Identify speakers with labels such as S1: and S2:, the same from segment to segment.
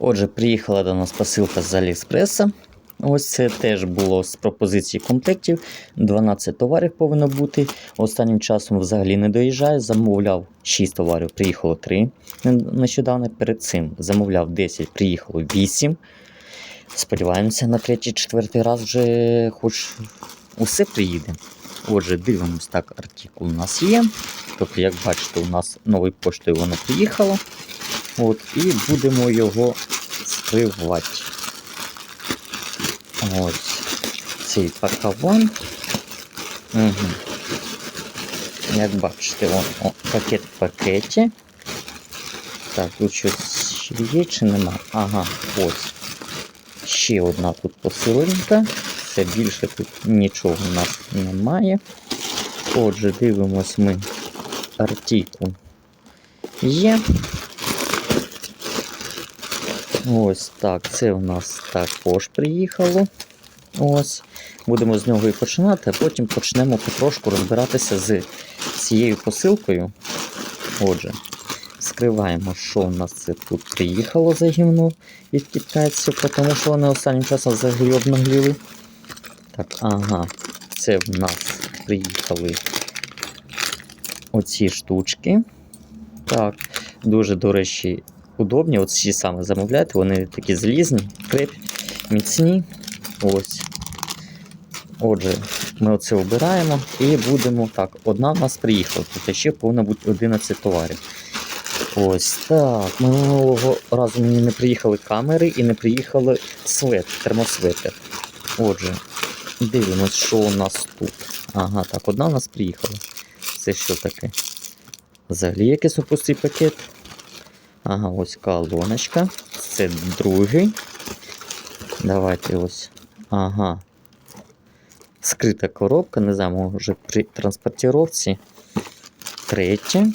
S1: Отже, приїхала до нас посилка з Аліекспреса. Ось це теж було з пропозиції комплектів. 12 товарів повинно бути. Останнім часом взагалі не доїжджає. Замовляв 6 товарів, приїхало 3 нещодавно. Перед цим замовляв 10, приїхало 8. Сподіваємося, на третій, четвертий раз вже хоч усе приїде. Отже, дивимось так, артикул у нас є. Тобто, як бачите, у нас новою поштою воно приїхало. От, і будемо його скривати. Ось цей пакаван. Угу. Як бачите, вон, о, пакет в пакеті. Так, тут щось є чи нема? Ага, ось. Ще одна тут посиленька. Все більше тут нічого у нас немає. Отже, дивимось ми артикул. Є. Ось так, це у нас також приїхало. Ось. Будемо з нього і починати, а потім почнемо потрошку розбиратися з цією посилкою. Отже, скриваємо, що у нас це тут приїхало за гівно від китайців, тому що вони останнім часом взагалі обнагліли. Так, ага, це в нас приїхали оці штучки. Так, дуже, до речі, удобні. От ці саме замовляйте, вони такі залізні, креп, міцні. Ось. Отже, ми оце обираємо і будемо так. Одна в нас приїхала, тобто ще повинно бути 11 товарів. Ось так. Минулого разу мені не приїхали камери і не приїхали свет, термосветер. Отже, дивимось, що у нас тут. Ага, так, одна у нас приїхала. Це що таке? Взагалі якийсь опустий пакет. Ага, ось колоночка. Це другий. Давайте ось. Ага. Скрита коробка, не знаю, може при транспортировці. Третє.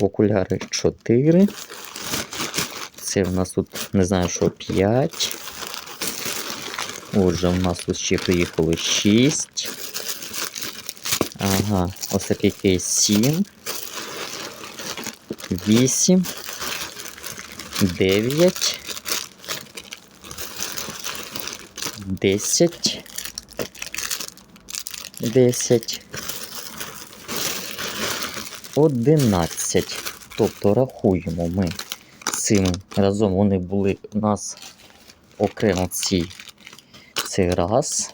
S1: Окуляри 4. Це в нас тут, не знаю, що 5. Отже, у нас тут ще приїхало 6. Ага, ось такий кейс 7. 8. 9. 10. 10. 11. Тобто рахуємо ми цим разом. Вони були у нас окремо ці. Це раз.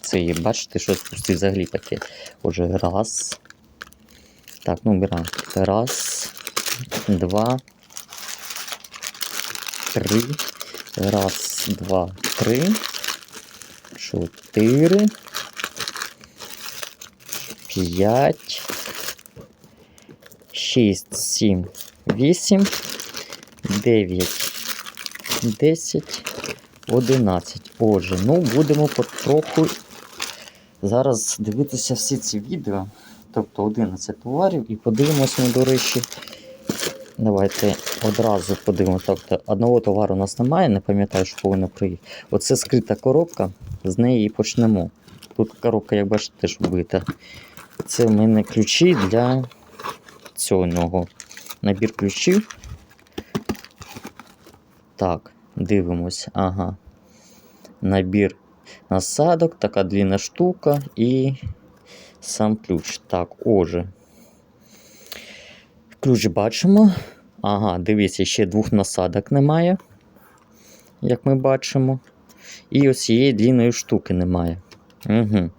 S1: Це є, бачите, що пустий взагалі таке. Отже, раз. Так, ну беремо. Раз, два, три. Раз, два, три. Чотири. П'ять. Шість, сім, вісім, дев'ять, десять, одинадцять. Отже, ну будемо потроху зараз дивитися всі ці відео. Тобто 11 товарів і подивимось ми, до речі. Давайте одразу подивимося. Тобто одного товару у нас немає, не пам'ятаю, що повинно приїхати. Оце скрита коробка, з неї почнемо. Тут коробка, як бачите, теж вбита. Це в мене ключі для цього набір ключів. Так, дивимось. Ага. Набір насадок, така длінна штука і сам ключ. Так, отже. Ключ бачимо. Ага, дивіться, ще двох насадок немає, як ми бачимо. І ось цієї длінної штуки немає. Угу.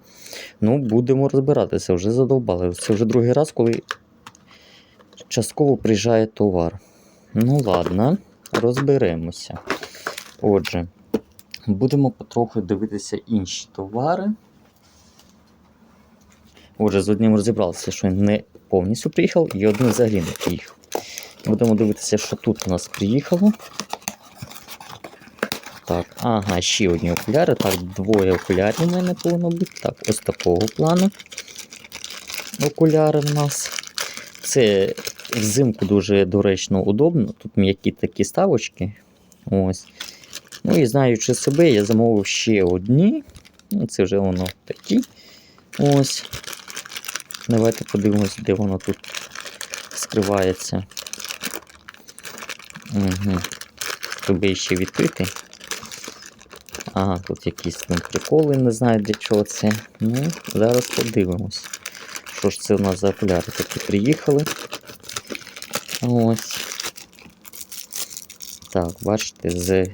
S1: Ну, будемо розбиратися, вже задовбали. Це вже другий раз, коли частково приїжджає товар. Ну, ладно, розберемося. Отже, будемо потроху дивитися інші товари. Отже, з одним розібралися, що він не повністю приїхав, і один взагалі не приїхав. Будемо дивитися, що тут у нас приїхало. Так, ага, ще одні окуляри. Так, двоє окулярів в мене повинно бути. Так, ось такого плану. Окуляри в нас. Це взимку дуже доречно удобно. Тут м'які такі ставочки. Ось. Ну і знаючи себе, я замовив ще одні. Ну, Це вже воно такі. Ось. Давайте подивимось, де воно тут скривається. Угу. тобі ще відкрити. Ага, тут якісь ну, приколи, не знаю для чого це. Ну, зараз подивимось. Що ж це у нас за окуляри такі приїхали. Ось. Так, бачите, з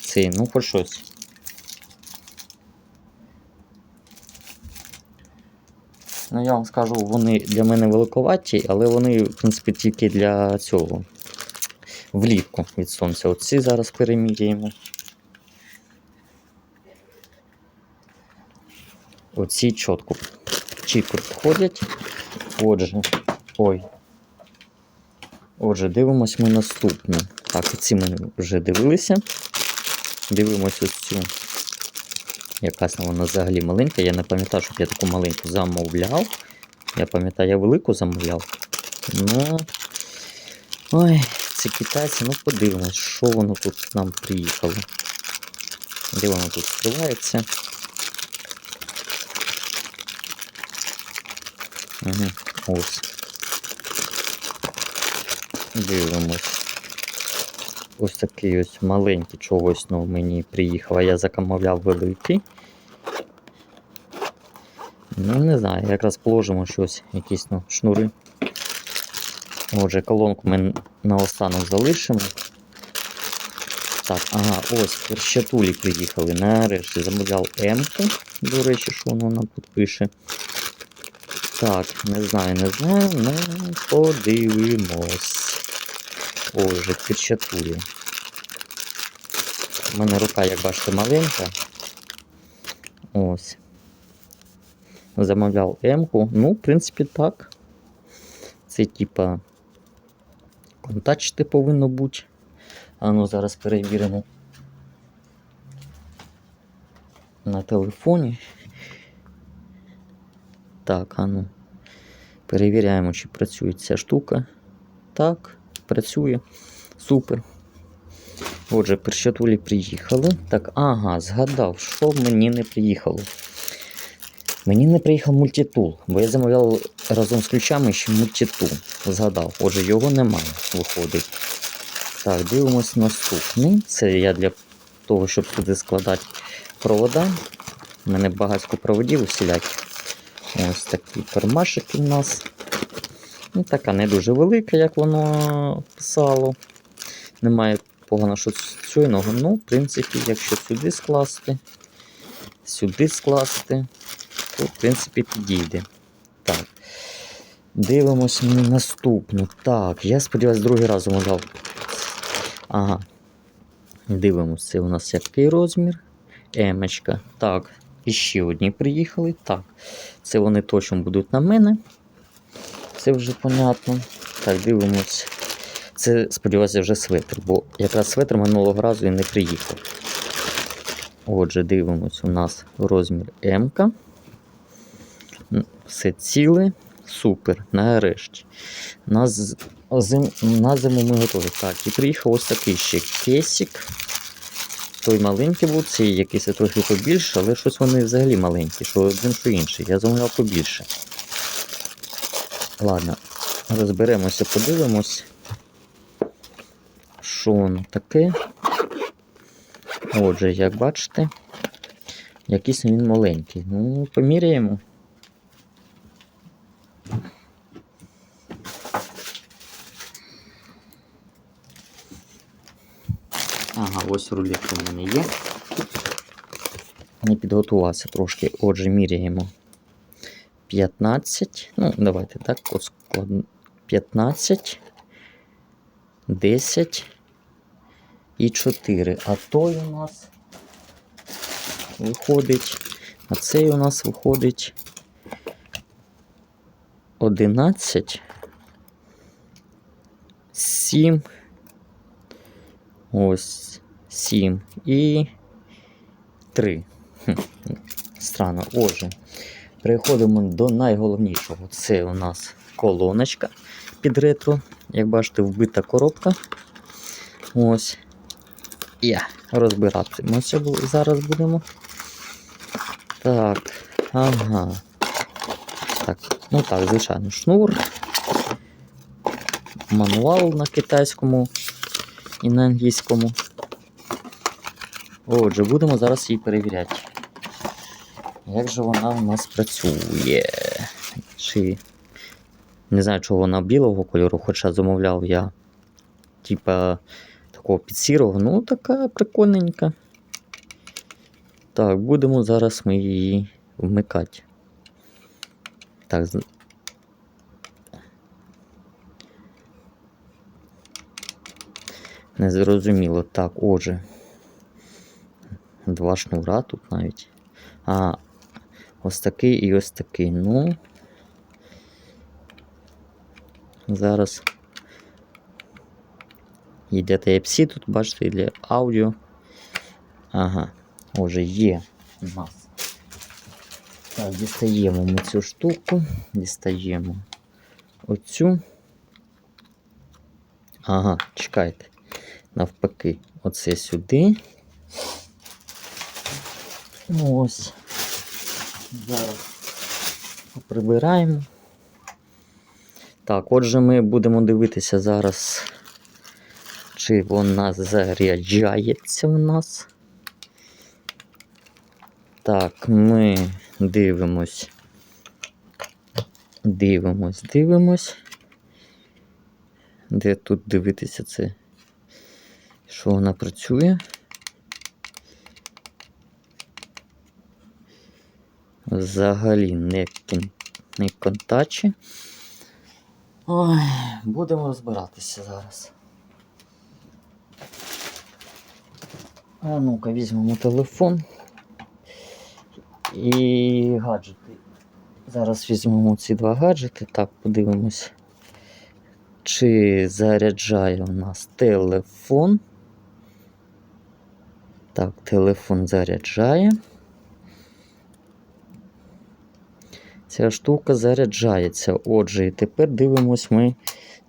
S1: цей, ну хоч щось. Ну, я вам скажу, вони для мене великоваті, але вони, в принципі, тільки для цього. Влітку від сонця. Оці зараз переміряємо. Оці чітко, чітко підходять. Отже, ой. Отже, дивимось ми наступну. Так, ці ми вже дивилися. Дивимось ось цю. Якась вона взагалі маленька. Я не пам'ятаю, щоб я таку маленьку замовляв. Я пам'ятаю, я велику замовляв. Ну. Ой, ці китайці, ну подивимось, що воно тут нам приїхало. Де воно тут скривається? Угу, ось. Дивимось. Ось такий ось маленький чогось ну, мені приїхав, а я замовляв великий. Ну, не знаю, якраз положимо щось, якісь ну, шнури. Отже, колонку ми наостанок залишимо. Так, ага, ось перщатулі приїхали. Нарешті замовляв М-ку. До речі, що воно нам тут пише. Так, не знаю, не знаю, ну подивимось. Отже, перчатулі. У мене рука, як бачите, маленька. Ось. Замовляв М-ку. Ну, в принципі, так. Це типа контачти повинно бути. А ну зараз перевіримо. На телефоні. Так, а ну. Перевіряємо, чи працює ця штука. Так, працює. Супер. Отже, першатулі приїхали. Так, ага, згадав, що мені не приїхало. Мені не приїхав мультитул, бо я замовляв разом з ключами ще мультитул. Згадав. Отже, його немає, виходить. Так, дивимось наступний. Це я для того, щоб туди складати провода. У мене багатько проводів усілякі. Ось такі кармашики в нас. Ну, така не дуже велика, як воно писало. Немає погано що чуйного. Ну, в принципі, якщо сюди скласти, сюди скласти, то в принципі підійде. Так. Дивимось наступну. Так, я сподіваюся, другий раз замовляв. Ага. Дивимось, це у нас який розмір. Емочка. Так, і ще одні приїхали. Так, це вони точно будуть на мене. Це вже понятно. Так, дивимось. Це, сподіваюся, вже светр, бо якраз светр минулого разу і не приїхав. Отже, дивимось, у нас розмір М. -ка. Все ціле. Супер, нарешті. На, зим, на зиму ми готові. Так, і приїхав ось такий ще кесик. Той маленький був, цей якийсь трохи побільше, але щось вони взагалі маленькі, що один, що інший. Я замовляв побільше. Ладно, розберемося, подивимось. Що воно таке? Отже, як бачите, якийсь він маленький. Ну, поміряємо. Ага, ось рулетка в мене є. Не підготувався трошки. Отже, міряємо 15. Ну, давайте так, от склад... 15, 10 і 4. А той у нас виходить. А цей у нас виходить 11, 7. Ось 7 і 3. Хм, странно. Отже, переходимо до найголовнішого. Це у нас колоночка під ретро. Як бачите, вбита коробка. Ось. Я розбиратимося зараз будемо. Так, ага. Так, ну так, звичайно, шнур. Мануал на китайському і на англійському. Отже, будемо зараз її перевіряти. Як же вона у нас працює? Чи. Не знаю, чого вона білого кольору, хоча замовляв я. Типа такого підсірого. Ну, така прикольненька. Так, будемо зараз ми її вмикати. Так. Незрозуміло. Так, отже. Два шнура тут навіть. А, ось такий і ось такий. Ну. Зараз. Йде Type-C, тут бачите, для аудіо. Ага, вже є у нас. Так, дістаємо ми цю штуку, дістаємо оцю. Ага, чекайте. Навпаки, оце сюди. Ну, Ось. Зараз прибираємо. Так, отже, ми будемо дивитися зараз, чи вона заряджається в нас. Так, ми дивимось. Дивимось, дивимось. Де тут дивитися це? Що вона працює? Взагалі не, не контачі. Ой, будемо розбиратися зараз. А ну-ка, візьмемо телефон і гаджети. Зараз візьмемо ці два гаджети. Так, подивимось, чи заряджає у нас телефон. Так, телефон заряджає. Ця штука заряджається. Отже, і тепер дивимось ми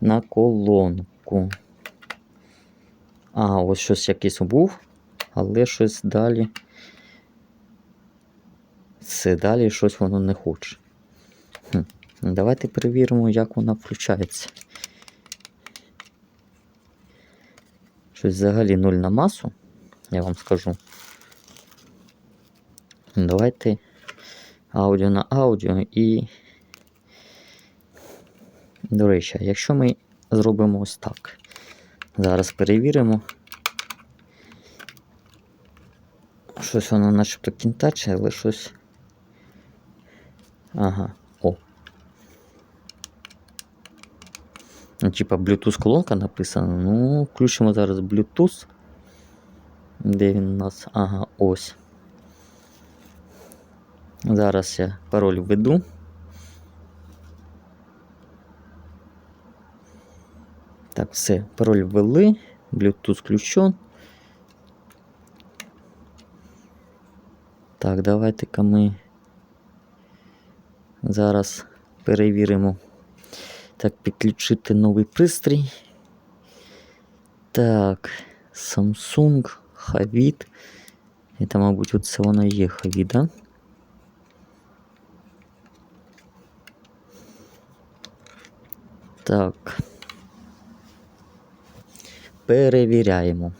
S1: на колонку. А, ось щось якийсь був, але щось далі. Це далі щось воно не хоче. Хм. Давайте перевіримо, як вона включається. Щось взагалі нуль на масу, я вам скажу. Давайте аудіо на аудіо і. До речі, якщо ми зробимо ось так. Зараз перевіримо. Щось воно начебто кінтаче, але щось. Ага, о. Ну, Типа Bluetooth колонка написана. Ну, включимо зараз Bluetooth. Де він у нас? Ага, ось. Зараз я пароль введу. Так, все, пароль ввели, Bluetooth включен. Так, давайте-ка ми зараз перевіримо. Так, підключити новий пристрій. Так, Samsung, Havit. Це, мабуть, оце воно є Havit, да? Так. Перевіряємо.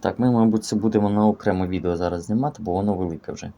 S1: Так, ми, мабуть, це будемо на окреме відео зараз знімати, бо воно велике вже.